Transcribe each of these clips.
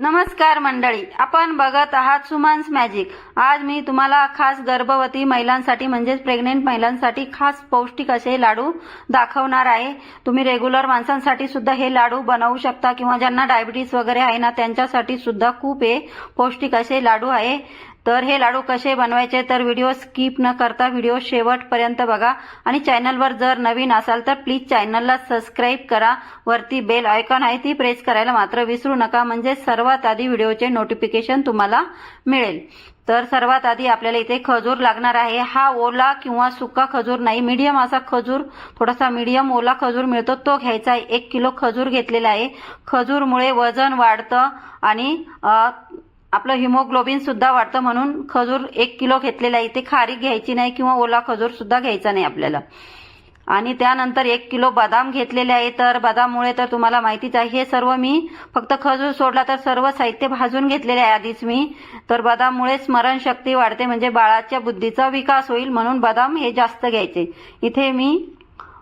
नमस्कार मंडळी आपण बघत आहात सुमान्स मॅजिक. आज मी तुम्हाला खास गर्भवती महिलांसाठी म्हणजेच प्रेग्नेंट महिलांसाठी खास पौष्टिक असे लाडू दाखवणार आहे. तुम्ही रेग्युलर माणसांसाठी सुद्धा हे लाडू बनवू शकता किंवा ज्यांना डायबिटीस वगैरे आहे ना त्यांच्यासाठी सुद्धा खूप हे पौष्टिक असे लाडू आहे. तर हे लाडू कसे बनवायचे तर व्हिडिओ स्किप न करता व्हिडिओ शेवटपर्यंत बघा. आणि चॅनलवर जर नवीन असाल तर प्लीज चॅनलला सबस्क्राईब करा. वरती बेल आयकॉन आहे ती प्रेस करायला मात्र विसरू नका. म्हणजे सर्वात आधी व्हिडिओचे नोटिफिकेशन तुम्हाला मिळेल. तर सर्वात आधी आपल्याला इथे खजूर लागणार आहे. हा ओला किंवा सुका खजूर नाही. मीडियम असा खजूर थोडासा मीडियम ओला खजूर मिळतो. तो घ्यायचा आहे. एक किलो खजूर घेतलेला आहे. खजूरमुळे वजन वाढतं आणि आपलं हिमोग्लोबिन सुद्धा वाढतं म्हणून खजूर एक किलो घेतलेला आहे. इथे खारीक घ्यायची नाही किंवा ओला खजूर सुद्धा घ्यायचा नाही आपल्याला. आणि त्यानंतर एक किलो बदाम घेतलेले आहे. तर बदाममुळे तर तुम्हाला माहितीच आहे हे सर्व मी फक्त खजूर सोडला तर सर्व साहित्य भाजून घेतलेले आहे आधीच मी. तर बदाममुळे स्मरणशक्ती वाढते म्हणजे बाळाच्या बुद्धीचा विकास होईल म्हणून बदाम हे जास्त घ्यायचे. इथे मी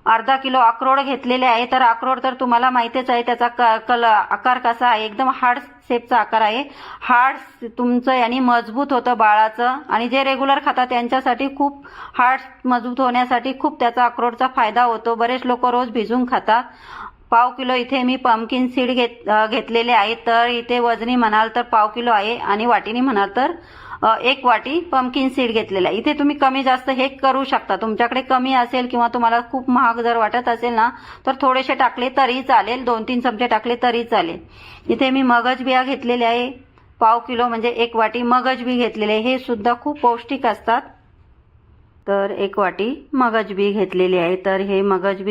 अर्धा किलो अक्रोड घेतलेले आहे. तर अक्रोड तर तुम्हाला माहितीच आहे त्याचा क- कल आकार कसा आहे? एकदम हार्ड शेपचा आकार आहे. हार्ड तुमचं याने मजबूत होतं बाळाचं. आणि जे रेग्युलर खातात त्यांच्यासाठी खूप हार्ड मजबूत होण्यासाठी खूप त्याचा अक्रोडचा फायदा होतो. बरेच लोक रोज भिजून खातात. पाव किलो इथे मी पंपकिन सीड घेत घेतलेले आहे. तर इथे वजनी म्हणाल तर पाव किलो आहे आणि वाटीने म्हणाल तर एक वाटी पंपकिन सीड घेतलेला आहे. इथे तुम्ही कमी जास्त हे करू शकता. तुमच्याकडे कमी असेल किंवा तुम्हाला खूप महाग जर वाटत असेल ना तर थोडेसे टाकले तरी चालेल. दोन तीन चमचे टाकले तरी चालेल. इथे मी मगज बिया घेतलेले आहे. पाव किलो म्हणजे एक वाटी मगज बी घेतलेले आहे. हे सुद्धा खूप पौष्टिक असतात. तर एक वाटी मगज बी घेतलेली आहे. तर हे मगज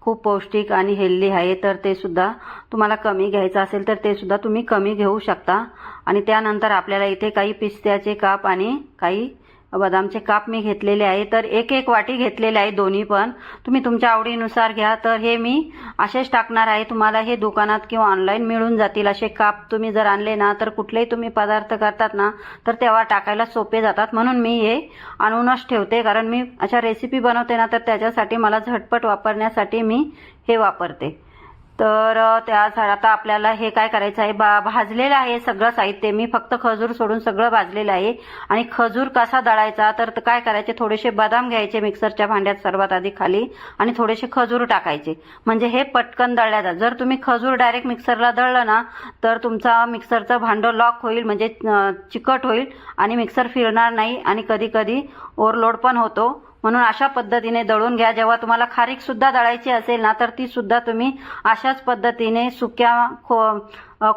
खूप पौष्टिक आणि हेल्दी आहे. तर ते सुद्धा तुम्हाला कमी घ्यायचं असेल तर ते सुद्धा तुम्ही कमी घेऊ शकता. आणि त्यानंतर आपल्याला इथे काही पिस्त्याचे काप आणि काही बदामचे काप मी घेतलेले आहे तर एक एक वाटी घेतलेले आहे दोन्ही पण. तुम्ही तुमच्या आवडीनुसार घ्या तर हे मी असेच टाकणार आहे. तुम्हाला हे दुकानात किंवा ऑनलाईन मिळून जातील असे काप तुम्ही जर आणले ना तर कुठलेही तुम्ही पदार्थ करतात ना तर तेव्हा टाकायला सोपे जातात. म्हणून मी हे आणूनच ठेवते कारण मी अशा रेसिपी बनवते ना तर त्याच्यासाठी मला झटपट वापरण्यासाठी मी हे वापरते. तर त्या आता आपल्याला हे काय करायचं आहे? बा भाजलेलं आहे सगळं साहित्य. मी फक्त खजूर सोडून सगळं भाजलेलं आहे. आणि खजूर कसा दळायचा? तर काय करायचे? थोडेसे बदाम घ्यायचे मिक्सरच्या भांड्यात सर्वात आधी खाली आणि थोडेसे खजूर टाकायचे. म्हणजे हे पटकन दळल्या जात जर तुम्ही खजूर डायरेक्ट मिक्सरला दळलं ना तर तुमचा मिक्सरचं भांडं लॉक होईल. म्हणजे चिकट होईल आणि मिक्सर फिरणार नाही आणि कधी कधी ओव्हरलोड पण होतो. म्हणून अशा पद्धतीने दळून घ्या. जेव्हा तुम्हाला खारीक सुद्धा दळायची असेल ना तर ती सुद्धा तुम्ही अशाच पद्धतीने सुक्या खो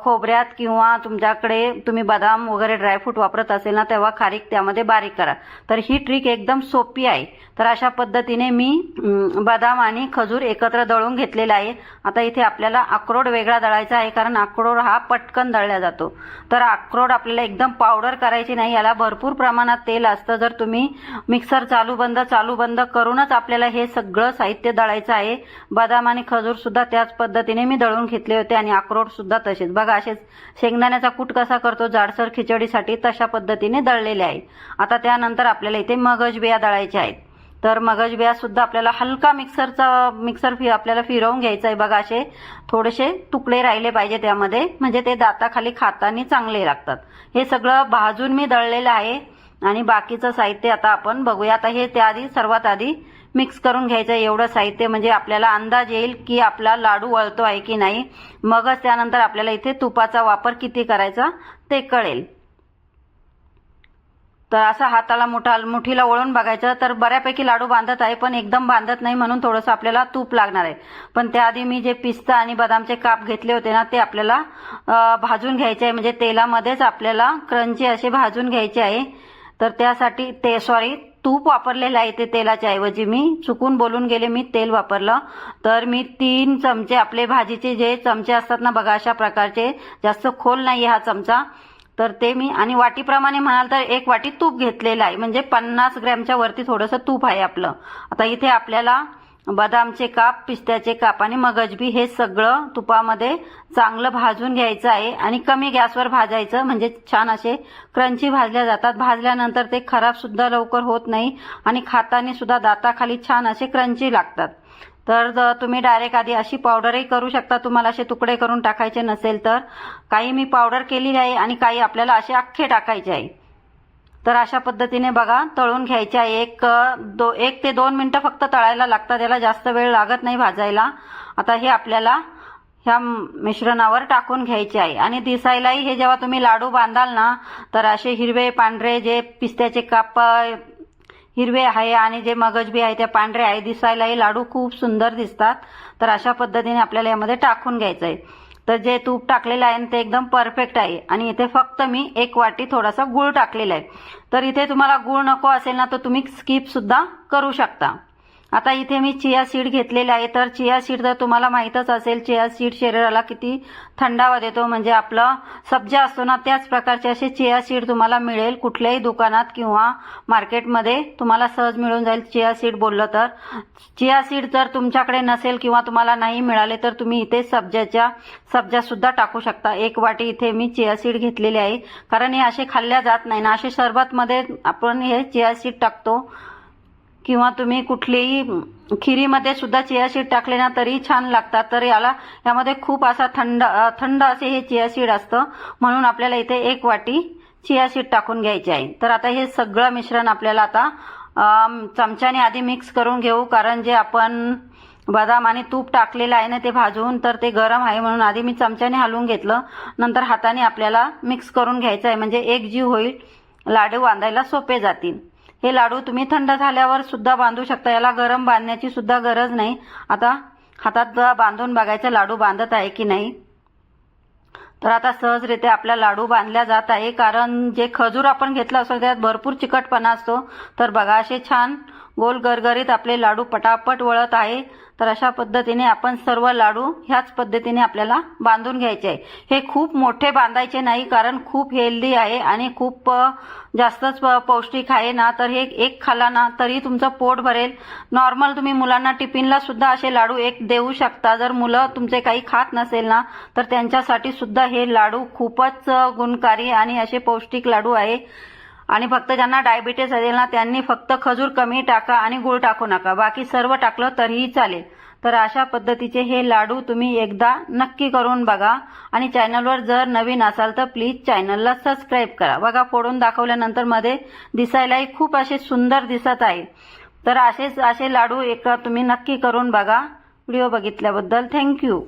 खोबऱ्यात किंवा तुमच्याकडे तुम्ही बदाम वगैरे ड्रायफ्रूट वापरत असेल ना तेव्हा खारीक त्यामध्ये बारीक करा. तर ही ट्रिक एकदम सोपी आहे. तर अशा पद्धतीने मी बदाम आणि खजूर एकत्र दळून घेतलेला आहे. आता इथे आपल्याला अक्रोड वेगळा दळायचा आहे कारण अक्रोड हा पटकन दळला जातो. तर अक्रोड आपल्याला एकदम पावडर करायची नाही याला भरपूर प्रमाणात तेल असतं. जर तुम्ही मिक्सर चालू बंद चालू बंद करूनच आपल्याला हे सगळं साहित्य दळायचं आहे. बदाम आणि खजूर सुद्धा त्याच पद्धतीने मी दळून घेतले होते आणि अक्रोड सुद्धा तसेच. बघा असेच शेंगदाण्याचा कूट कसा करतो जाडसर खिचडीसाठी तशा पद्धतीने दळलेले आहे. आता त्यानंतर आपल्याला इथे मगज बिया दळायच्या आहेत. तर मगज बिया सुद्धा आपल्याला हलका मिक्सरचा मिक्सर फि आपल्याला फिरवून घ्यायचं आहे बघा असे. थोडेसे तुकडे राहिले पाहिजे त्यामध्ये. म्हणजे ते दाताखाली खातानी चांगले लागतात. हे सगळं भाजून मी दळलेलं आहे. आणि बाकीचं साहित्य आता आपण बघूया. आता हे त्याआधी सर्वात आधी मिक्स करून घ्यायचं आहे एवढं साहित्य. म्हणजे आपल्याला अंदाज येईल की आपला लाडू वळतो आहे की नाही. मगच त्यानंतर आपल्याला इथे तुपाचा वापर किती करायचा ते कळेल. तर असा हाताला मोठा मुठीला वळून बघायचं तर बऱ्यापैकी लाडू बांधत आहे पण एकदम बांधत नाही म्हणून थोडंसं आपल्याला तूप लागणार आहे. पण त्याआधी मी जे पिस्ता आणि बदामचे काप घेतले होते ना ते आपल्याला भाजून घ्यायचे आहे. म्हणजे तेलामध्येच आपल्याला क्रंची असे भाजून घ्यायचे आहे. तर त्यासाठी ते सॉरी तूप वापरलेलं आहे ते तेलाच्या ऐवजी मी. चुकून बोलून गेले मी तेल वापरलं. तर मी तीन चमचे आपले भाजीचे जे चमचे असतात ना बघा अशा प्रकारचे. जास्त खोल नाही हा चमचा. तर ते मी आणि वाटीप्रमाणे म्हणाल तर एक वाटी तूप घेतलेलं आहे. म्हणजे पन्नास ग्रॅमच्या वरती थोडंसं तूप आहे आपलं. आता इथे आपल्याला बदामचे काप पिस्त्याचे काप आणि मगजबी हे सगळं तुपामध्ये चांगलं भाजून घ्यायचं आहे. आणि कमी गॅसवर भाजायचं म्हणजे छान असे क्रंची भाजल्या जातात. भाजल्यानंतर ते खराब सुद्धा लवकर होत नाही आणि खाताने सुद्धा दाताखाली छान असे क्रंची लागतात. तर तुम्ही डायरेक्ट आधी अशी पावडरही करू शकता. तुम्हाला असे तुकडे करून टाकायचे नसेल तर काही मी पावडर केलेली आहे आणि काही आपल्याला असे अख्खे टाकायचे आहे. तर अशा पद्धतीने बघा तळून घ्यायचे आहे. एक दो एक ते दोन मिनटं फक्त तळायला लागतात. याला जास्त वेळ लागत नाही भाजायला. आता हे आपल्याला ह्या मिश्रणावर टाकून घ्यायचे आहे. आणि दिसायलाही हे जेव्हा तुम्ही लाडू बांधाल ना तर असे हिरवे पांढरे जे पिस्त्याचे काप हिरवे आहे आणि जे मगज बी आहे ते पांढरे आहे. दिसायलाही लाडू खूप सुंदर दिसतात. तर अशा पद्धतीने आपल्याला यामध्ये टाकून घ्यायचं आहे तर जे तूप टाकलेलं आहे ते एकदम परफेक्ट आहे. आणि इथे फक्त मी एक वाटी थोडासा गूळ टाकलेला आहे. तर इथे तुम्हाला गूळ नको असेल ना तर तुम्ही स्किप सुद्धा करू शकता. आता इथे मी चिया सीड घेतलेले आहे. तर चिया सीड तर तुम्हाला माहीतच असेल चिया सीड शरीराला किती थंडावा देतो. म्हणजे आपलं सब्जा असतो ना त्याच प्रकारचे असे चिया सीड तुम्हाला मिळेल कुठल्याही दुकानात किंवा मार्केटमध्ये. तुम्हाला सहज मिळून जाईल चिया सीड बोललं तर. चिया सीड जर तुमच्याकडे नसेल किंवा तुम्हाला नाही मिळाले तर तुम्ही इथे सब्जाच्या सब्जा सुद्धा टाकू शकता. एक वाटी इथे मी चिया सीड घेतलेले आहे. कारण हे असे खाल्ल्या जात नाही ना असे सरबतमध्ये आपण हे चिया सीड टाकतो. किंवा तुम्ही कुठलीही खिरीमध्ये सुद्धा चिया सीड टाकले ना तरी छान लागतात. तर याला यामध्ये खूप असा थंड थंड असे हे चिया सीड असतं. म्हणून आपल्याला इथे एक वाटी चिया सीड टाकून घ्यायची आहे. तर आता हे सगळं मिश्रण आपल्याला आता चमच्याने आधी मिक्स करून घेऊ. कारण जे आपण बदाम आणि तूप टाकलेलं आहे ना ते भाजून तर ते गरम आहे. म्हणून आधी मी चमच्याने हलवून घेतलं. नंतर हाताने आपल्याला मिक्स करून घ्यायचं आहे. म्हणजे एक जीव होईल. लाडू बांधायला सोपे जातील. हे लाडू तुम्ही थंड झाल्यावर सुद्धा बांधू शकता. याला गरम बांधण्याची सुद्धा गरज नाही. आता हातात बांधून बघायचं लाडू बांधत आहे की नाही. तर आता सहजरित्या आपला लाडू बांधल्या जात आहे. कारण जे खजूर आपण घेतलं असतो त्यात भरपूर चिकटपणा असतो. तर बघा असे छान गोल गरगरीत आपले लाडू पटापट वळत आहे. तर अशा पद्धतीने आपण सर्व लाडू ह्याच पद्धतीने आपल्याला बांधून घ्यायचे. आहे हे खूप मोठे बांधायचे नाही कारण खूप हेल्दी आहे आणि खूप जास्तच प- पौष्टिक आहे ना तर हे एक खाला ना तरी तुमचं पोट भरेल. नॉर्मल तुम्ही मुलांना टिफिनला सुद्धा असे लाडू एक देऊ शकता. जर मुलं तुमचे काही खात नसेल ना तर त्यांच्यासाठी सुद्धा हे लाडू खूपच गुणकारी आणि असे पौष्टिक लाडू आहे. आणि फक्त ज्यांना डायबिटीस असेल ना त्यांनी फक्त खजूर कमी टाका आणि गुळ टाकू नका. बाकी सर्व टाकलं तरीही चालेल. तर अशा पद्धतीचे हे लाडू तुम्ही एकदा नक्की करून बघा. आणि चॅनलवर जर नवीन असाल तर प्लीज चॅनलला सबस्क्राईब करा. बघा फोडून दाखवल्यानंतरमध्ये दिसायलाही खूप असे सुंदर दिसत आहे. तर असेच असे लाडू एक तुम्ही नक्की करून बघा. व्हिडिओ बघितल्याबद्दल थँक्यू.